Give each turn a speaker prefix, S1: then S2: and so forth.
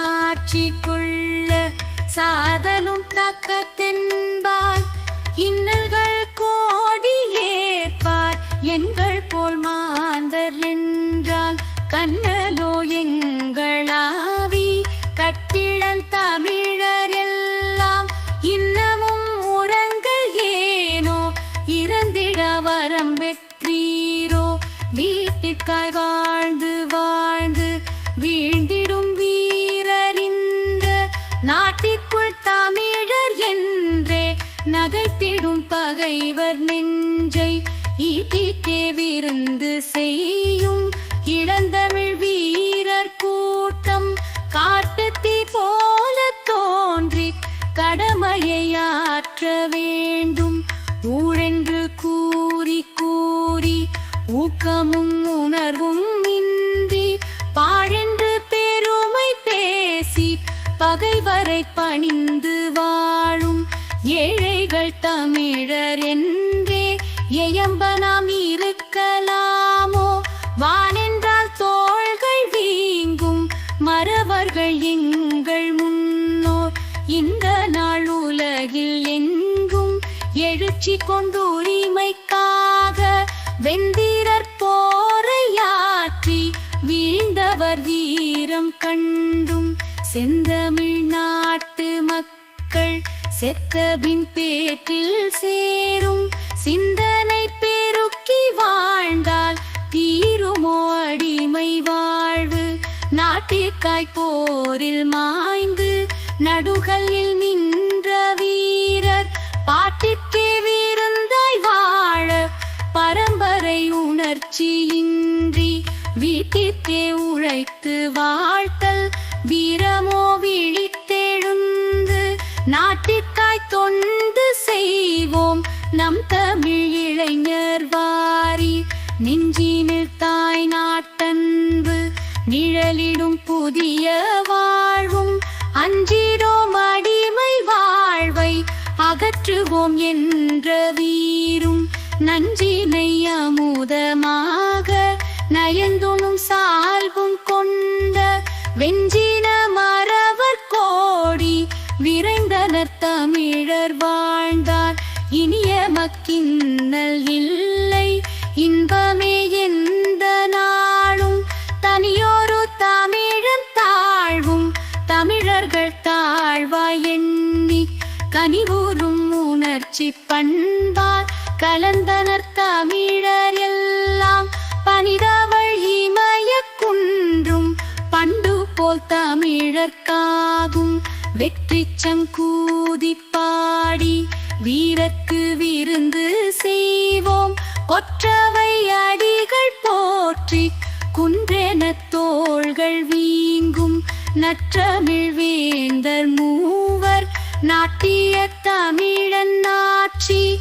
S1: ஆட்சி கொள்ள சாதலும் தக்கத்தென்பால் இன்னல்கள் கோடி ஏற்பார் எங்கள் போல் மாந்தர் என்றால் கண்ணலோ எங்களாவி கட்டிழன் தமிழர் எல்லாம் இன்னமும் உறங்க ஏனோ இறந்திட வரம் பெற்றீரோ வீட்டிற்காய் வாழ்ந்து நாட்டிற்குள் தமிழர் என்றே நகர்த்திடும் பகைவர் நெஞ்சை ஈட்டிக்கே விருந்து செய்யும் இளந்தமிழ் வீரர் கூட்டம் காட்டுத்தீ போல தோன்றி கடமையை ஆற்ற வேண்டும். ஊழே பகை வரை பணிந்து வாழும் ஏழைகள் தமிழர் என்றே எயம்ப நாம் இருக்கலாமோ? வானென்றால் தோள்கள் வீங்கும் மறவர்கள் எங்கள் முன்னோர். இந்த நாள் உலகில் எங்கும் எழுச்சி கொண்டு உரிமைக்காக வெந்திரர் போரையாற்றி வீழ்ந்தவர் வீரம் கண்டு செந்தமிழ் நாட்டு மக்கள் செத்தபின் பேற்றில் சேரும். சிந்தனை பெருக்கி வாழ்ந்தால் தீருமோ அடிமை வாழ்வு. நாட்டிற்காய் போரில் மாய்ந்து நடுகளில் நின்ற வீரர் பாட்டிற்கே விருந்தாய் வாழ பரம்பரை உணர்ச்சியின்றி வீட்டிற்கே உழைத்து வாழ நாட்டிற்காய் தொண்டு செய்வோம். நம் தமிழ் இளைஞர் வாரி. நெஞ்சினில் தாய் நாட்டன்பு. நிழலிடும் புதிய வாழ்வும். அஞ்சிரோம் அடிமை வாழ்வை. அகற்றுவோம் என்ற வீரும். நஞ்சினை அமுதமாக. நயந்துணும் சா மக்கின்னல் இல்லை இன்பமே எந்த நாளும் தனியோரு தமிழம் தாழ்வும். தமிழர்கள் தாழ்வா எண்ணி கனிவூரும் உணர்ச்சி பண்பார். கலந்தனர் தமிழர் எல்லாம் பனிதவள் இமய குன்றும். பண்டு போல் தமிழர்க்காகும். வெற்றி சங்கூதி பாடி வீரக்கு விருந்து செய்வோம். கொற்றவை அடிகள் போற்றி குன்றென தோள்கள் வீங்கும். நற்றமிழ் வேந்தர் மூவர் நாட்டிய தமிழன் நாட்சி